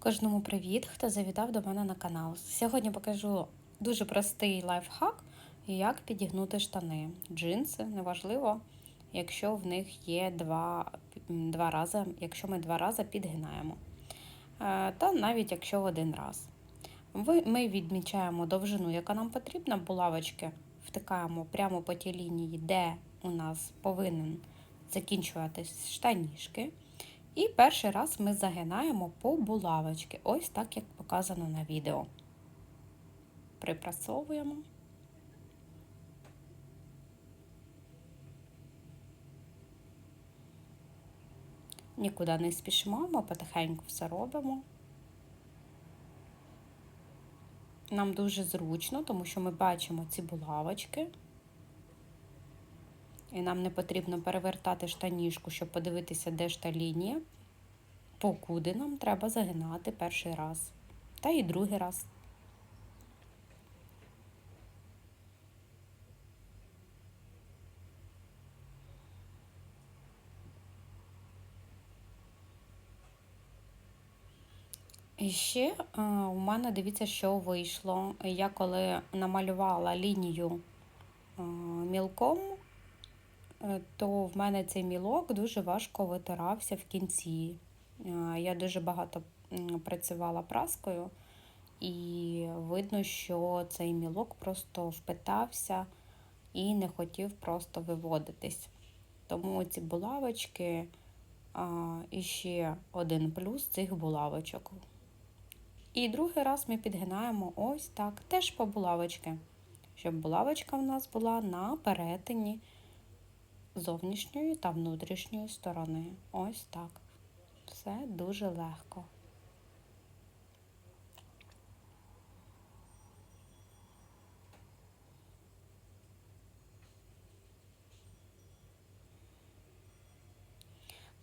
Кожному привіт, хто завітав до мене на канал. Сьогодні покажу дуже простий лайфхак, як підігнути штани. Джинси, неважливо, якщо в них є два, два рази, якщо ми два рази підгинаємо. Е, Та навіть якщо в один раз. Ми відмічаємо довжину, яка нам потрібна, булавочки втикаємо прямо по тій лінії, де у нас повинен закінчуватись штанішки. І перший раз ми загинаємо по булавочки, ось так, як показано на відео. Припрасовуємо. Нікуди не спішимо, потихеньку все робимо. Нам дуже зручно, тому що ми бачимо ці булавочки. І нам не потрібно перевертати штанішку, щоб подивитися, де ж та лінія. Покуди нам треба загинати перший раз. Та і другий раз. І ще е, у мене дивіться, що вийшло. Я коли намалювала лінію е, мілком, то в мене цей мілок дуже важко витирався в кінці. Е, Я дуже багато працювала праскою, і видно, що цей мілок просто впитався і не хотів просто виводитись. Тому ці булавочки а, і ще один плюс цих булавочок. І другий раз ми підгинаємо ось так, теж по булавочки, щоб булавочка в нас була на перетині зовнішньої та внутрішньої сторони. Ось так. Все дуже легко.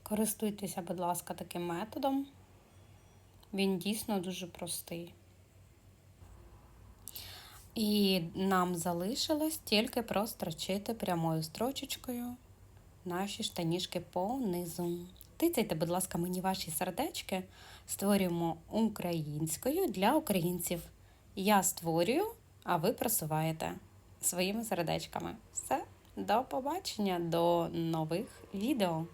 Користуйтеся, будь ласка, таким методом. Він дійсно дуже простий. І нам залишилось тільки прострочити прямою строчечкою наші штанішки по низу. Тицяйте, будь ласка, мені ваші сердечки. Створюємо українською для українців. Я створюю, а ви просуваєте своїми сердечками. Все, до побачення, до нових відео.